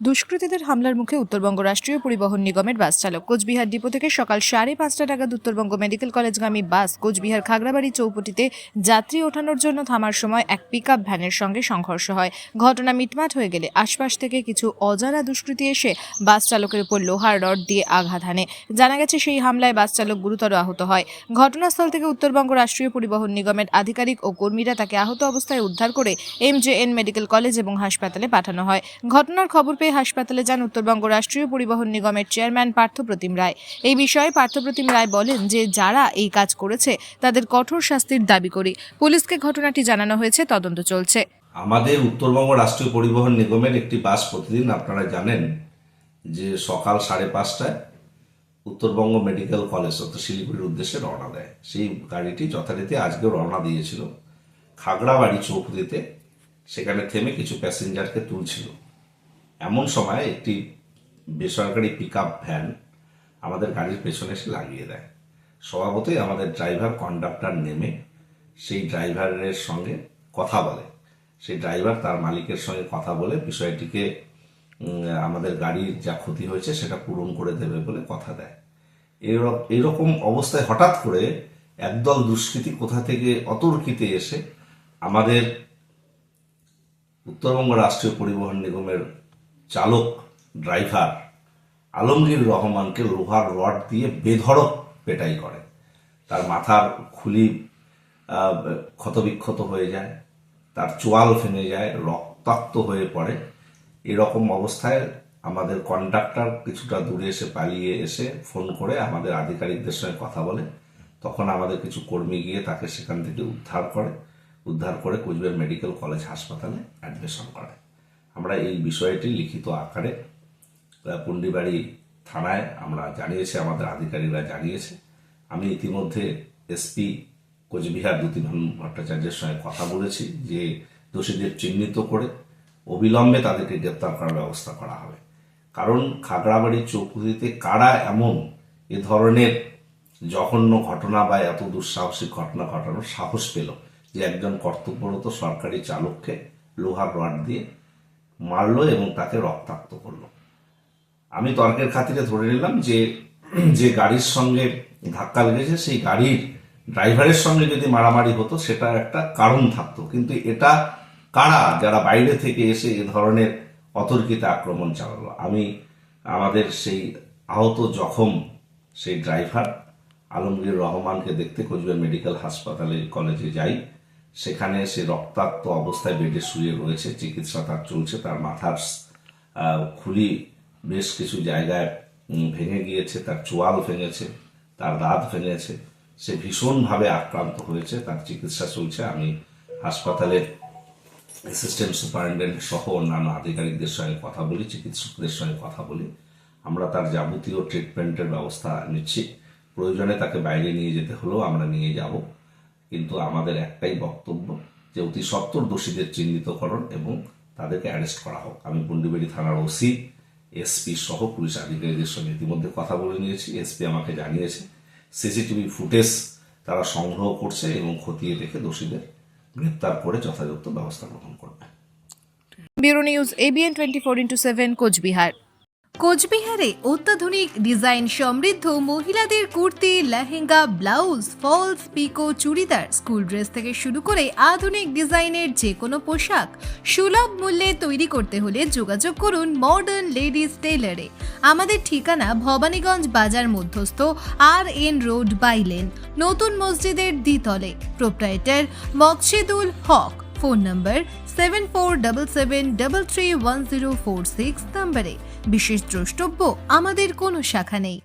দুষ্কৃতীদের হামলার মুখে উত্তরবঙ্গ রাষ্ট্রীয় পরিবহন নিগমের বাস চালক। কোচবিহার ডিপো থেকে সকাল সাড়ে পাঁচটা নাগাদ উত্তরবঙ্গ মেডিকেল কলেজগামী বাস কোচবিহার খাগড়াবাড়ি চৌপটিতে যাত্রী ওঠানোর জন্য থামার সময় এক পিকআপ ভ্যানের সঙ্গে সংঘর্ষ হয়। ঘটনা মিটমাট হয়ে গেলে আশপাশ থেকে কিছু অজানা দুষ্কৃতী এসে বাস চালকের উপর লোহার রড দিয়ে আঘাত হানে। জানা গেছে সেই হামলায় বাস চালক গুরুতর আহত হয়। ঘটনাস্থল থেকে উত্তরবঙ্গ রাষ্ট্রীয় পরিবহন নিগমের আধিকারিক ও কর্মীরা তাকে আহত অবস্থায় উদ্ধার করে এমজেএন মেডিকেল কলেজ এবং হাসপাতালে পাঠানো হয়। ঘটনার খবর পেয়ে হাসপাতালে যান উত্তরবঙ্গ রাষ্ট্রীয় পরিবহন নিগমের চেয়ারম্যান পার্থপ্রতিম রায়। এই বিষয়ে পার্থপ্রতিম রায় বলেন যে, যারা এই কাজ করেছে, তাদের কঠোর শাস্তির দাবি করি। পুলিশকে ঘটনাটি জানানো হয়েছে, তদন্ত চলছে। আমাদের উত্তরবঙ্গ রাষ্ট্রীয় পরিবহন নিগমের একটি বাস প্রতিদিন, আপনারা জানেন যে, সকাল সাড়ে পাঁচটায় উত্তরবঙ্গ মেডিকেল কলেজ, অর্থাৎ শিলিগুড়ির উদ্দেশ্যে রওনা দেয়। সেই গাড়িটি যথারীতি আজকেও রওনা দিয়েছিল। খাগড়াবাড়ি চৌপতিতে, সেখানে থেমে কিছু প্যাসেঞ্জারকে তুলছিল। এমন সময় একটি বেসরকারি পিক ভ্যান আমাদের গাড়ির পেছনে এসে লাগিয়ে দেয়। স্বভাবতই আমাদের ড্রাইভার কন্ডাক্টর নেমে সেই ড্রাইভারের সঙ্গে কথা বলে। সেই ড্রাইভার তার মালিকের সঙ্গে কথা বলে, বিষয়টিকে আমাদের গাড়ির যা ক্ষতি হয়েছে সেটা পূরণ করে দেবে বলে কথা দেয়। এর- এইরকম অবস্থায় হঠাৎ করে একদল দুষ্কৃতী কোথা থেকে অতর্কিতে এসে আমাদের উত্তরবঙ্গ রাষ্ট্রীয় পরিবহন নিগমের চালক ড্রাইভার আলমগীর রহমানকে লোহার রড দিয়ে বেধড়ক পেটাই করে। তার মাথার খুলি ক্ষতবিক্ষত হয়ে যায়, তার চোয়াল ভেঙে যায়, রক্তাক্ত হয়ে পড়ে। এরকম অবস্থায় আমাদের কন্ডাক্টর কিছুটা দূরে এসে পালিয়ে এসে ফোন করে আমাদের আধিকারিকদের সঙ্গে কথা বলে। তখন আমাদের কিছু কর্মী গিয়ে তাকে সেখান থেকে উদ্ধার করে উদ্ধার করে কুচবিহার মেডিকেল কলেজ হাসপাতালে অ্যাডমিশন করে আমরা এই বিষয়টি লিখিত আকারে পুন্ডিবাড়ি থানায় আমরা জানিয়েছি, আমাদের আধিকারিকরা জানিয়েছে। আমি ইতিমধ্যে এসপি কোচবিহার দ্যুতিমান ভট্টাচার্যের সঙ্গে কথা বলেছি যে দোষীদের চিহ্নিত করে অবিলম্বে তাদেরকে গ্রেপ্তার করার ব্যবস্থা করা হবে। কারণ খাগড়াবাড়ি চৌকুদিতে কারা এমন এ ধরনের জঘন্য ঘটনা বা এত দুঃসাহসিক ঘটনা ঘটানোর সাহস পেল যে একজন কর্তব্যরত সরকারি চালককে লোহার রড দিয়ে মারলো এবং তাকে রক্তাক্ত করল। আমি তর্কের খাতিরে ধরে নিলাম যে যে গাড়ির সঙ্গে ধাক্কা লেগেছে, সেই গাড়ির ড্রাইভারের সঙ্গে যদি মারামারি হতো সেটার একটা কারণ থাকতো। কিন্তু এটা কারা, যারা বাইরে থেকে এসে এ ধরনের অতর্কিত আক্রমণ চালালো? আমি, আমাদের সেই আহত জখম, সেই ড্রাইভার, আলমগীর রহমানকে দেখতে কোচবিহার মেডিকেল হাসপাতালে কলেজে যাই। সেখানে সে রক্তাক্ত অবস্থায় বেডে শুয়ে রয়েছে, চিকিৎসা তার চলছে, তার মাথার খুলি বেশ কিছু জায়গায় ভেঙে গিয়েছে, তার চোয়াল ভেঙেছে, তার দাঁত ভেঙেছে। সে ভীষণভাবে আক্রান্ত হয়েছে, তার চিকিৎসা চলছে। আমি হাসপাতালের অ্যাসিস্ট্যান্ট সুপারিনটেন্ডেন্ট সহ অন্যান্য আধিকারিকদের সঙ্গে কথা বলি, চিকিৎসকদের সঙ্গে কথা বলি। আমরা তার যাবতীয় ট্রিটমেন্টের ব্যবস্থা নিচ্ছি। প্রয়োজনে তাকে বাইরে নিয়ে যেতে হলেও আমরা নিয়ে যাব। কিন্তু আমাদের একটাই বক্তব্য যে অতি সত্বর দোষীদের চিহ্নিতকরণ এবং তাদেরকে অ্যারেস্ট করা হোক। আমি পুন্ডিবেড়ি থানার ওসি এসপি সহ পুলিশ আধিকারিকদের সঙ্গে ইতিমধ্যে কথা বলে নিয়েছি। এসপি আমাকে জানিয়েছে সিসিটিভি ফুটেজ তারা সংগ্রহ করছে এবং খতিয়ে দেখে দোষীদের গ্রেপ্তার করে যথাযথ ব্যবস্থা গ্রহণ করবে। Bureau news ABN twenty four into seven Coochbehar. কোচবিহারে অত্যাধুনিক ডিজাইন সমৃদ্ধ মহিলাদের kurti, lehenga, blouse, falls, pico, churidar, school dress থেকে শুরু করে আধুনিক ডিজাইনের যে কোনো পোশাক সুলভ মূল্যে তৈরি করতে হলে যোগাযোগ করুন মডার্ন লেডিস টেলারে আমাদের ঠিকানা ভবানীগঞ্জ বাজার মধ্যস্থ আর এন রোড বাইলেন নতুন মসজিদের দ্বিতলে। Proprietor Maksidul Haque. Phone number seven four double seven double three one zero four six নম্বরে। বিশেষ দ্রষ্টব্য আমাদের কোনো শাখা নেই।